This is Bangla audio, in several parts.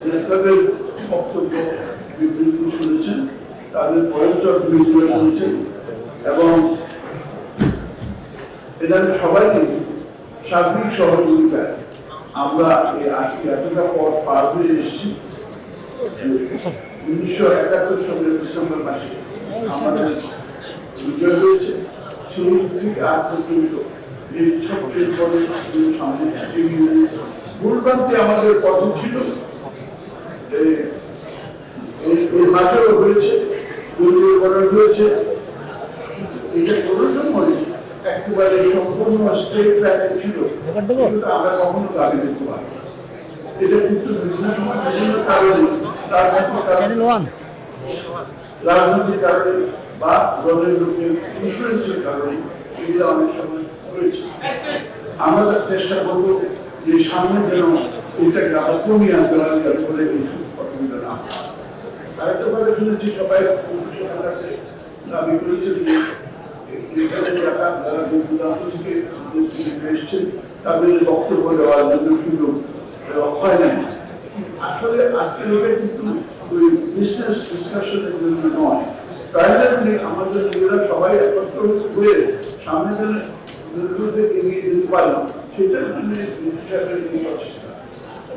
নেতাদের বক্তব্য বিবৃতি শুনেছেন, তাদের পরিচয় বিবৃতি করেছেন এবং এরা সবাইকে সার্বিক সহযোগিতায় আমরা এই আজকে এতটা পথ পার হয়ে এসেছি উনিশশো একাত্তর সালের ডিসেম্বর মাসে আমাদের বিজয় হয়েছে। সেই থেকে আজ পর্যন্ত যে সবচেয়ে বড় সামনে ভুলভ্রান্তি আমাদের পথ ছিল। এই- মাঠেও হয়েছে হয়েছে। এটা একেবারে সম্পূর্ণ স্ট্রেট লাইনে ছিল আমরা কখনো দাবি করতে পারি এটা কিন্তু বিভিন্ন সময় বিভিন্ন কারণে রাজনৈতিক কারণে বা দলের লোকের ইনফ্লুয়েন্সের কারণে এগুলো অনেক সময় হয়েছে। আমরা চেষ্টা করব যে সামনে যেন এটাকে আবার কমিয়ে আনতে করে এই অসুবিধা না। আরেকটা কথা শুনেছি, সবাই প্রশাসনের কাছে দাবি করেছেন যে যারা দূর তাদের বক্তব্য দেওয়ার জন্য সুযোগ হয় নাই। আসলে আজকে এটা কিন্তু ওই বিজনেস জন্য নয়। প্রাইমারি আমাদের নিজেরা সবাই একত্র হয়ে সামনে যেন এগিয়ে যেতে পারি, সেটার জন্য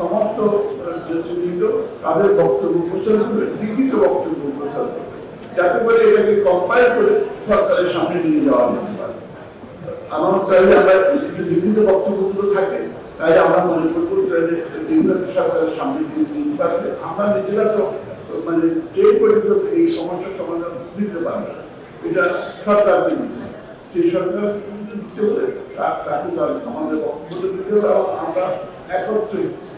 সমস্ত নেতৃবৃন্দ তাদের বক্তব্য প্রচার করবে লিখিত বক্তব্য প্রচার করবে যাতে করে এটাকে কম্পাইল করে সরকারের সামনে নিয়ে যাওয়া যেতে পারে। আমার চাইলে আমরা লিখিত বক্তব্যগুলো থাকে, তাই আমরা মনে করব এগুলো সরকারের সামনে দিয়ে দিতে পারবে আমরা নিজেরা তো মানে যে পর্যন্ত এই সমস্যার সমাধান দিতে পারবে, এটা সরকার দিতে সেই সরকার দিতে হলে তাকে আমাদের বক্তব্য দিতে হবে, আমরা একত্রে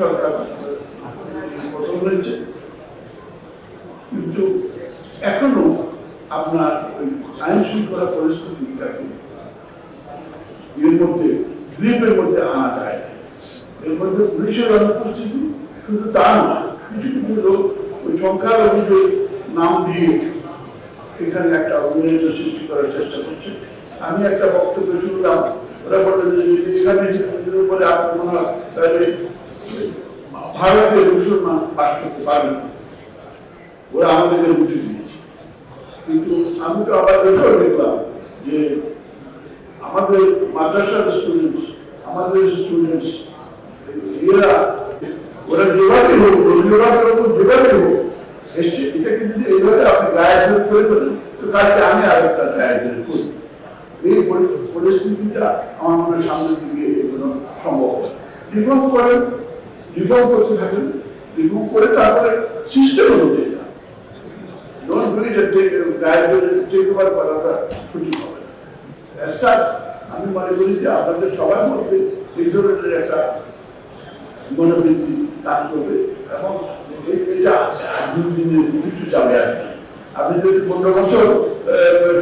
সরকার গঠন হয়েছে কিন্তু এখনও আপনার ওই আইন শৃঙ্খলা পরিস্থিতিটাকে এর মধ্যে গ্রিপের মধ্যে আনা যায়। এর মধ্যে পুলিশের অনুপস্থিতি শুধু তা নয়, কিছু কিছু লোক ওই সংখ্যালঘুদের নাম দিয়ে এখানে একটা উন্নয়ন সৃষ্টি করার চেষ্টা করছে। আমি একটা বক্তব্য শুনলাম, ওরা বললেন যদি এখানে উপরে আক্রমণ হয়, তাহলে ভারতের মুসলমান বাস করতে পারবে না। ওরা আমাদেরকে বুঝে দিয়েছে। কিন্তু আমি তো আবার এটাও দেখলাম যে আমাদের মাদ্রাসার স্টুডেন্টস আমাদের স্টুডেন্টস এরা, ওরা যেভাবে হোক রবীন্দ্রনাথের ওপর যেভাবে হোক, এসছে, এটাকে যদি এইভাবে আপনি গায়ে ধরে করে দেবেন তো কালকে আমি আরেকটা গায়ে ধরে করি। এই পরিস্থিতিটা আমার মনে হয় সামনের দিকে এগুলো সম্ভব রিফর্ম করেন রিফর্ম করতে থাকেন রিফর্ম করে তারপরে সিস্টেম অনুযায়ী such, আমি মনে করি যে আপনাদের সবার মধ্যে এই ধরনের একটা মনোবৃত্তি কাজ করবে এবং কিছু আর কি। আপনি যদি পনেরো বছর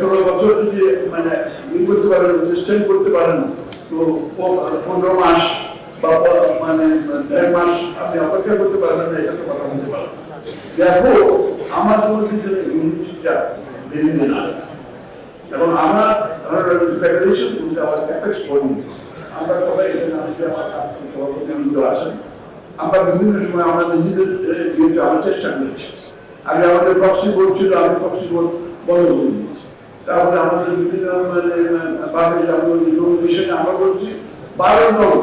ষোলো বছর যদি মানে ই করতে পারেন করতে পারেন তো পনেরো মাস বা মানে দেড় মাস আপনি অপেক্ষা করতে পারবেন না, এটা কথা বলতে পারবেন দেখো, আমার বিভিন্ন সময় আমরা নিজেদের দিয়ে চেষ্টা করেছি। আগে আমাদের প্রক্সি বোর্ড ছিল আমি প্রক্সি বোর্ড বন্ধ করে দিয়েছি। তারপরে আমাদের বিভিন্ন মানে বাংলাদেশ আমরা বলছি বারো নগর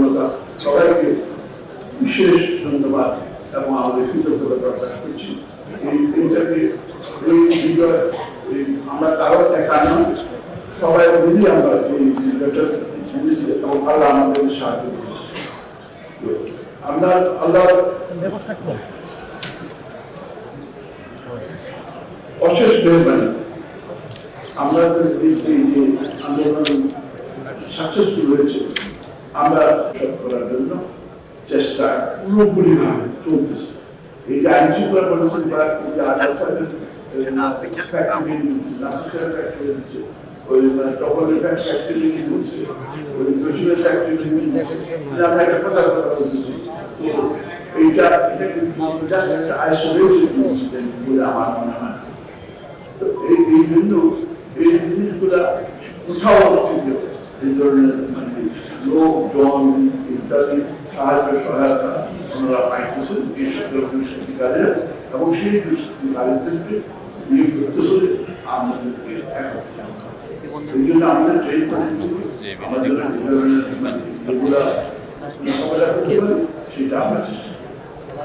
জনতা সবাইকে বিশেষ ধন্যবাদ এবং আমাদের কৃতজ্ঞতা প্রকাশ করছি। এই এইটাকে এই বিজয় আমরা কারও একা নয় সবাই আমরা এই বিজয়টা এবং আমাদের সাহায্য করেছে। আমরা আল্লাহ অশেষ মেহরবানি। আমরা এই আন্দোলন সাকসেসফুল হয়েছে আমরা সব করার জন্য চেষ্টা পুরোপুরি ভাবে চলতেছে। এই যে আইন শৃঙ্খলা পরিস্থিতি বা ওই মানে ফ্যাক্টরি দিচ্ছে, ওই মেশিনের ফ্যাক্টরি এইটা একটা আইসোলেটেড ইনসিডেন্ট আমার এই এই জন্য এই জিনিসগুলা কোথাও এই ধরনের মানে লোকজন ইত্যাদি সাহায্য সহায়তা ওনারা পাইতেছেন এই সকল দুষ্কৃতি কাজে। এবং সেই দুষ্কৃতি কাজের নিয়ে করতে হলে আমাদেরকে। এই জন্য আমাদের ট্রেন আমাদের সেটা আমরা চেষ্টা